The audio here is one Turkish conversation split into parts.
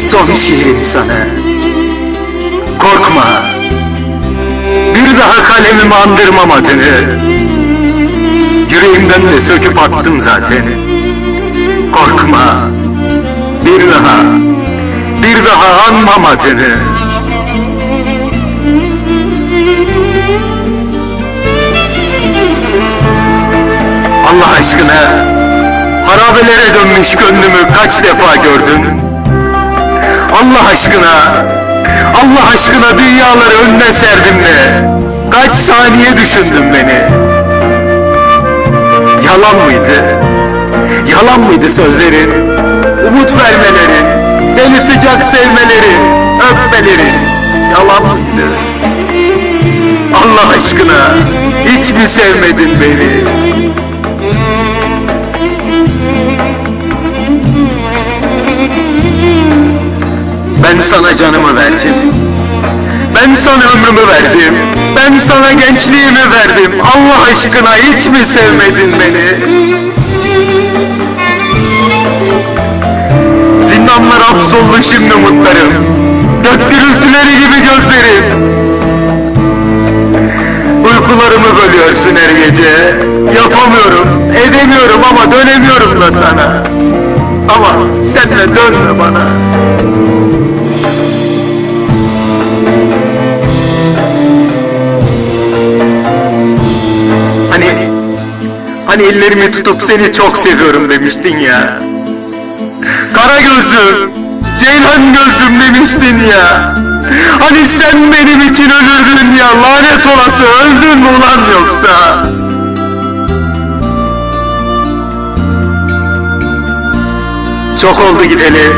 son şiirim sana. Korkma, bir daha kalemimi andırmam adını. Yüreğimden de söküp attım zaten. Korkma, bir daha, bir daha anmam adını. Allah aşkına, harabelere dönmüş gönlümü kaç defa gördün? Allah aşkına, Allah aşkına dünyaları önüne serdim de kaç saniye düşündün beni? Yalan mıydı? Yalan mıydı sözlerin? Umut vermelerin, beni sıcak sevmelerin, öpmelerin yalan mıydı? Allah aşkına hiç mi sevmedin beni? Ben sana canımı verdim. Ben sana ömrümü verdim. Ben sana gençliğimi verdim. Allah aşkına hiç mi sevmedin beni? Zindanlar hapsoldu şimdi umutlarım. Gök gürültüleri gibi gözlerim. Uykularımı bölüyorsun her gece. Yapamıyorum, edemiyorum ama dönemiyorum da sana. Ama sen de dönme bana. Hani ellerimi tutup seni çok seviyorum demiştin ya. Kara gözüm, ceylan gözüm demiştin ya. Hani sen benim için ölürdün ya lanet olası öldün mü ulan yoksa? Çok oldu gideli.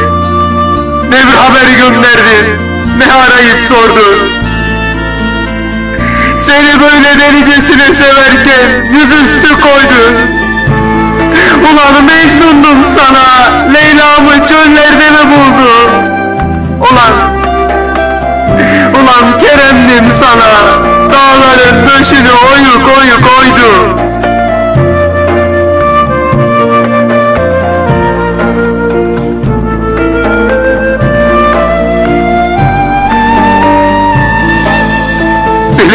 Ne bir haberi gönderdin, ne arayıp sordun. Seni böyle delicesine severken yüzüstü koydun. Ulan Mecnun'dum sana, Leyla'mı çöllerde mi buldum? Ulan, ulan Kerem'dim sana, dağların döşünü oyuk oyuk oydum.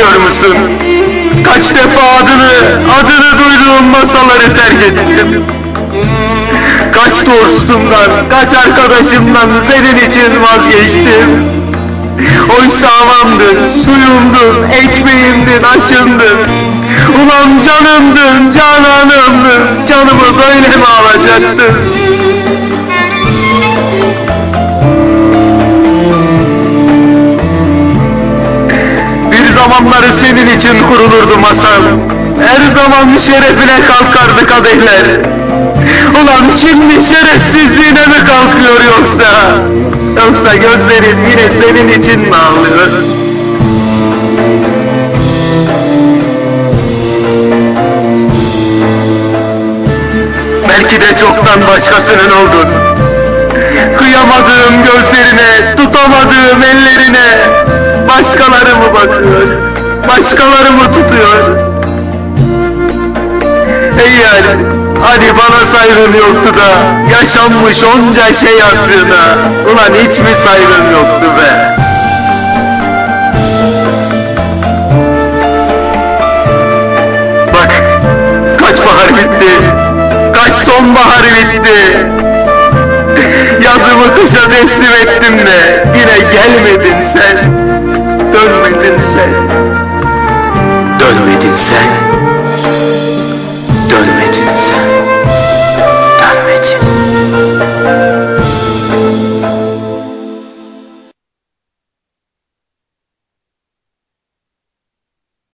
Biliyor musun? Kaç defa adını, adını duyduğum masaları terk ettim. Kaç dostumdan, kaç arkadaşımdan senin için vazgeçtim. Oysa havamdın, suyumdun, ekmeğimdin, aşımdın. Ulan canımdın, cananımdın, canımı böyle mi alacaktın? İçin kurulurdu masal. Her zaman şerefine kalkardı kadehler. Ulan şimdi şerefsizliğine mi kalkıyor yoksa? Yoksa gözlerin yine senin için mi ağlıyor? Belki de çoktan başkasının oldun. Kıyamadığım gözlerine, tutamadığım ellerine başkaları mı bakıyor? Başkaları mı tutuyor? Ey yani, hadi bana saygın yoktu da yaşanmış onca şey hatırına ulan hiç mi saygın yoktu be? Bak, kaç bahar bitti, kaç sonbahar bitti. Yazımı kışa teslim ettim de yine gelmedin sen, dönmedin sen.